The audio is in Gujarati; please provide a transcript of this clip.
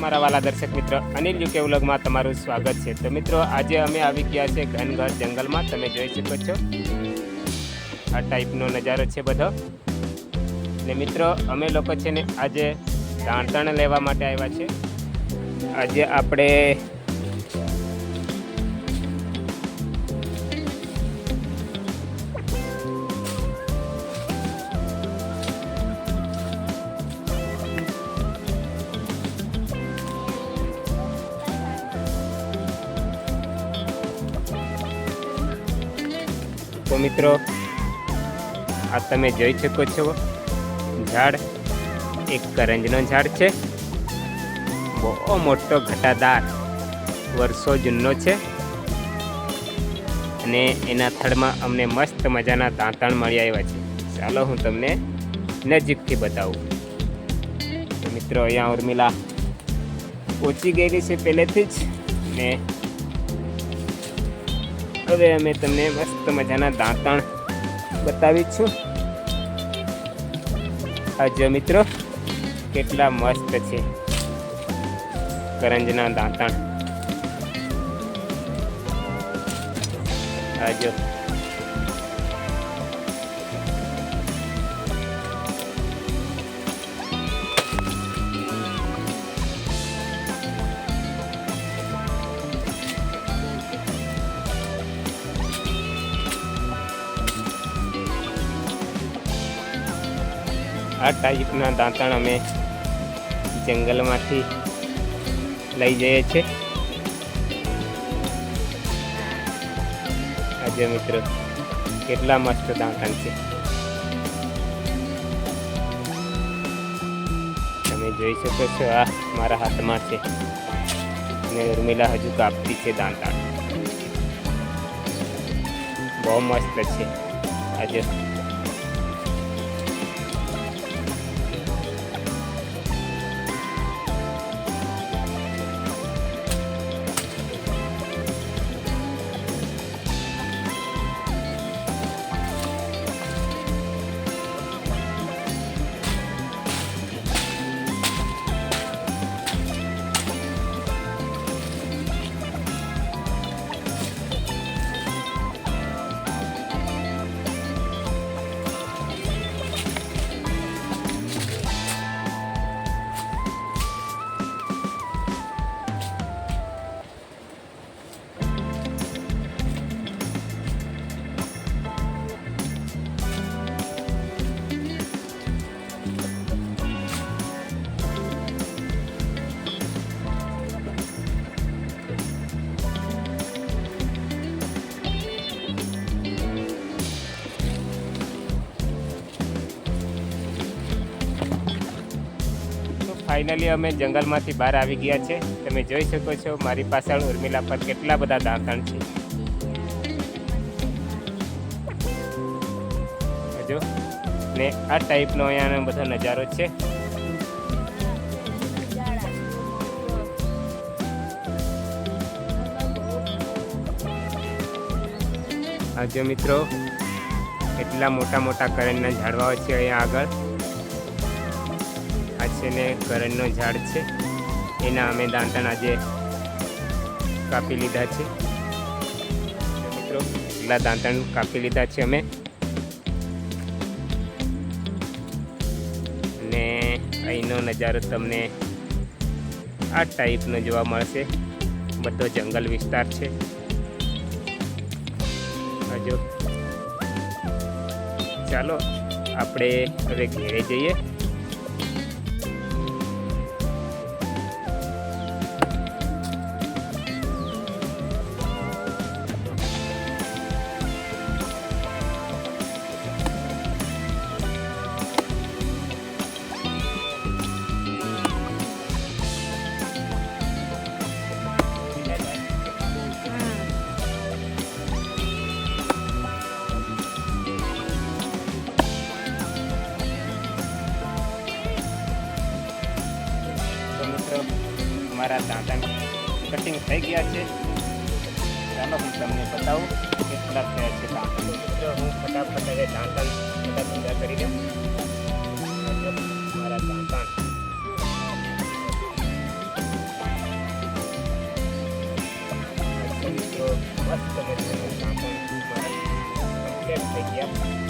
મારા વાલા દર્શક મિત્રો, અનિલ યુકે વ્લોગમાં તમારું સ્વાગત છે. તો મિત્રો, આજે અમે આવી ગયા છે ઘનઘર જંગલમાં. તમે જોઈ શકો છો. આ ટાઈપનો નજારો છે બધો. ને મિત્રો, અમે લોકો છે ને આજે દાણતણ લેવા માટે આવ્યા છે. આજે આપણે તો મિત્રો, આ તમે જોઈ શકો છો. ઝાડ, એક કરંજનો ઝાડ છે. બહુ મોટો ઘટાદાર વર્ષો જૂનો છે. અને એના થડમાં અમને મસ્ત મજાના દાંતણ મળી આવ્યા છે. ચાલો હું તમને નજીકથી બતાવું. મિત્રો, અહીંયા ઉર્મિલા પહોંચી ગયેલી છે પહેલેથી જ ને હવે અમે તમને મસ્ત મજાના દાંતણ બતાવીશું જો મિત્રો, કેટલા મસ્ત છે. કરંજના દાંતણ. આ આ ટાઈપના દાંતણ અમે જંગલમાંથી લઈ જઈએ છીએ. આજે મિત્રો કેટલા મસ્ત દાંતણ છે. તમે જોઈ શકો છો આ મારા હાથમાં છે. અને ઉર્મિલા હજુ કાપતી છે દાંતણ. બહુ મસ્ત છે. આજે ફાઇનલી અમે જંગલમાંથી બહાર આવી ગયા છે. તમે જોઈ શકો છો મારી પાછળ ઉર્મિલા પર કેટલા બધા દાંતણ છે. જો, ને આ ટાઈપનો અહીંયાનો બધો નજારો છે. આજે મિત્રો કેટલા મોટા મોટા કરંટના ઝાડવાઓ છે અહીંયા આગળ. છે ને કરણનો ઝાડ છે. એના અમે દાંતણ આજે કાપી લીધા છે. મિત્રો, એટલા દાંતણ કાપી લીધા છે અમે. અને અહીંનો નજારો તમને આ ટાઈપનો જોવા મળશે. બધો જંગલ વિસ્તાર છે. હજુ. ચાલો, આપણે હવે ઘેરે જઈએ. મારા દાંતાની કટિંગ થઈ ગયા છે ચાલો હું તમને બતાવું કે કેટલા થયા છે દાંતણ તો હું ફટાફટ હવે દાંતણ બધા પૂજા કરી દઉં મારા દાંતણ મસ્ત મજાનું દાંતણ કમ્પ્લીટ થઈ ગયા